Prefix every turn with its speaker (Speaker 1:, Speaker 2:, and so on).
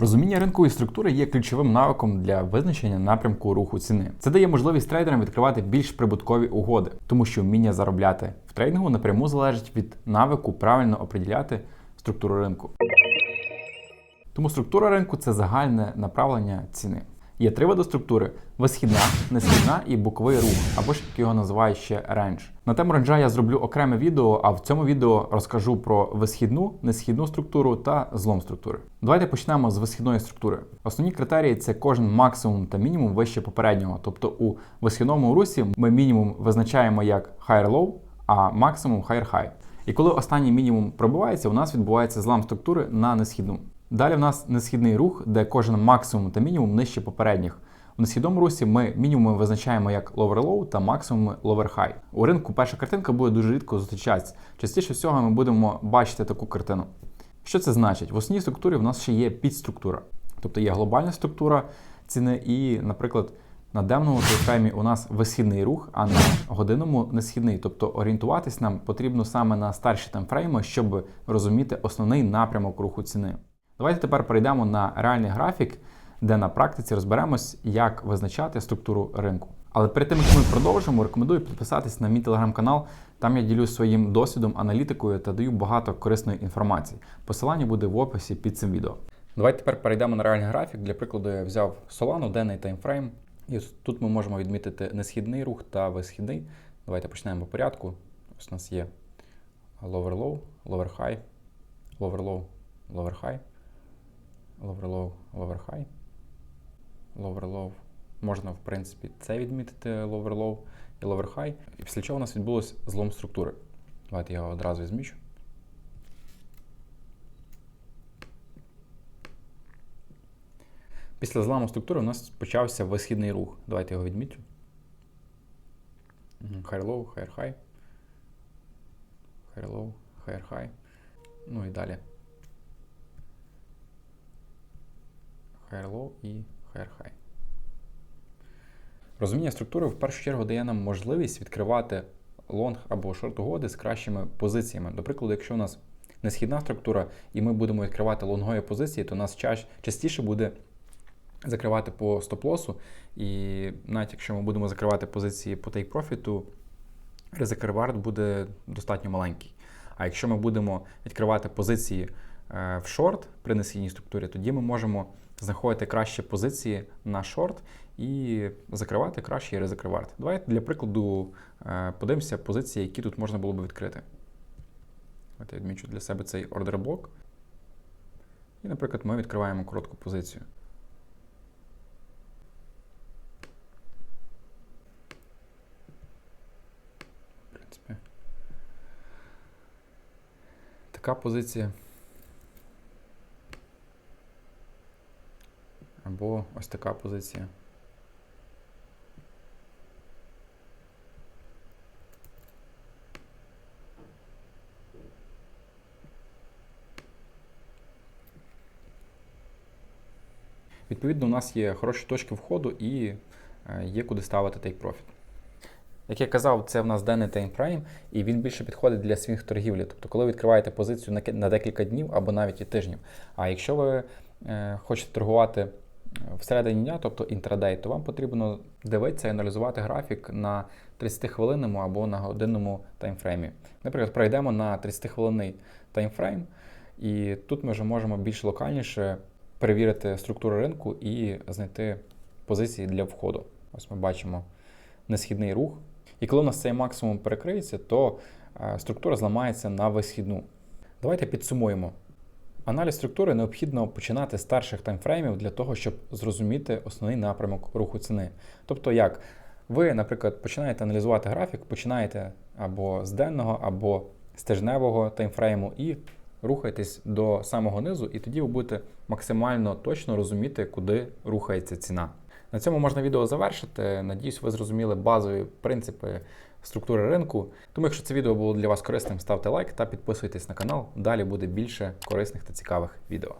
Speaker 1: Розуміння ринкової структури є ключовим навиком для визначення напрямку руху ціни. Це дає можливість трейдерам відкривати більш прибуткові угоди, тому що вміння заробляти в трейдингу напряму залежить від навику правильно оприділяти структуру ринку. Тому структура ринку це загальне направлення ціни. Є три види структури: висхідна, несхідна і боковий рух, або ж як його називають ще рендж. На тему ренджа я зроблю окреме відео, а в цьому відео розкажу про висхідну, несхідну структуру та злом структури. Давайте почнемо з висхідної структури. Основні критерії це кожен максимум та мінімум вище попереднього. Тобто у висхідному русі ми мінімум визначаємо як higher low, а максимум higher high. І коли останній мінімум пробивається, у нас відбувається злам структури на несхідну. Далі в нас несхідний рух, де кожен максимум та мінімум нижче попередніх. У несхідному русі ми мінімуми визначаємо як lower low та максимуми lower high. У ринку перша картинка буде дуже рідко зустрічатися. Частіше всього ми будемо бачити таку картину. Що це значить? В основній структурі в нас ще є підструктура. Тобто є глобальна структура ціни і, наприклад, на денному таймфреймі у нас висхідний рух, а на годинному несхідний. Тобто орієнтуватись нам потрібно саме на старші таймфрейми, щоб розуміти основний напрямок руху ціни. Давайте тепер перейдемо на реальний графік, де на практиці розберемось, як визначати структуру ринку. Але перед тим як ми продовжимо, рекомендую підписатись на мій телеграм-канал. Там я ділюсь своїм досвідом, аналітикою та даю багато корисної інформації. Посилання буде в описі під цим відео. Давайте тепер перейдемо на реальний графік. Для прикладу, я взяв Solana, денний таймфрейм. І тут ми можемо відмітити несхідний рух та висхідний. Давайте почнемо по порядку. Ось у нас є lower low, lower high, lower low, lower high, lower low, lower high, lower low. Можна, в принципі, це відмітити lower low і lower high. І після чого у нас відбулось злом структури. Давайте я його одразу відмічу. Після зламу структури у нас почався висхідний рух. Давайте його high. Higher low, higher high. Ну і далі. Higher і higher high. Розуміння структури в першу чергу дає нам можливість відкривати лонг або шорт угоди з кращими позиціями. До прикладу, якщо у нас несхідна структура, і ми будемо відкривати лонгові позиції, то нас ча- частіше буде закривати по стоп-лосу. І навіть якщо ми будемо закривати позиції по то ризик ревард буде достатньо маленький. А якщо ми будемо відкривати позиції е, в шорт при несхідній структурі, тоді ми можемо знаходити кращі позиції на шорт і закривати кращий ризик ревард. Давайте для прикладу е, подивимося позиції, які тут можна було б відкрити. От я відмічу для себе цей ордер блок. І, наприклад, ми відкриваємо коротку позицію. В принципі, така позиція. Або ось така позиція. Відповідно, у нас є хороші точки входу і е, є куди ставити take profit. Як я казав, це в нас денний таймфрейм, і він більше підходить для свінг торгівлі. Тобто, коли ви відкриваєте позицію на декілька днів або навіть і тижнів. А якщо ви е, хочете торгувати всередині дня, тобто інтрадей, то вам потрібно дивитися і аналізувати графік на 30-хвилинному або на годинному таймфреймі. Наприклад, пройдемо на 30-хвилинний таймфрейм, і тут ми вже можемо більш локальніше перевірити структуру ринку і знайти позиції для входу. Ось ми бачимо несхідний рух. І коли у нас цей максимум перекриється, то е, структура зламається на висхідну. Давайте підсумуємо. Аналіз структури необхідно починати з старших таймфреймів для того, щоб зрозуміти основний напрямок руху ціни. Тобто, як ви, наприклад, починаєте аналізувати графік, починаєте або з денного, або з тижневого таймфрейму і рухаєтесь до самого низу, і тоді ви будете максимально точно розуміти, куди рухається ціна. На цьому можна відео завершити. Надіюсь, ви зрозуміли базові принципи структури ринку. Тому, якщо це відео було для вас корисним, ставте лайк та підписуйтесь на канал. Далі буде більше корисних та цікавих відео.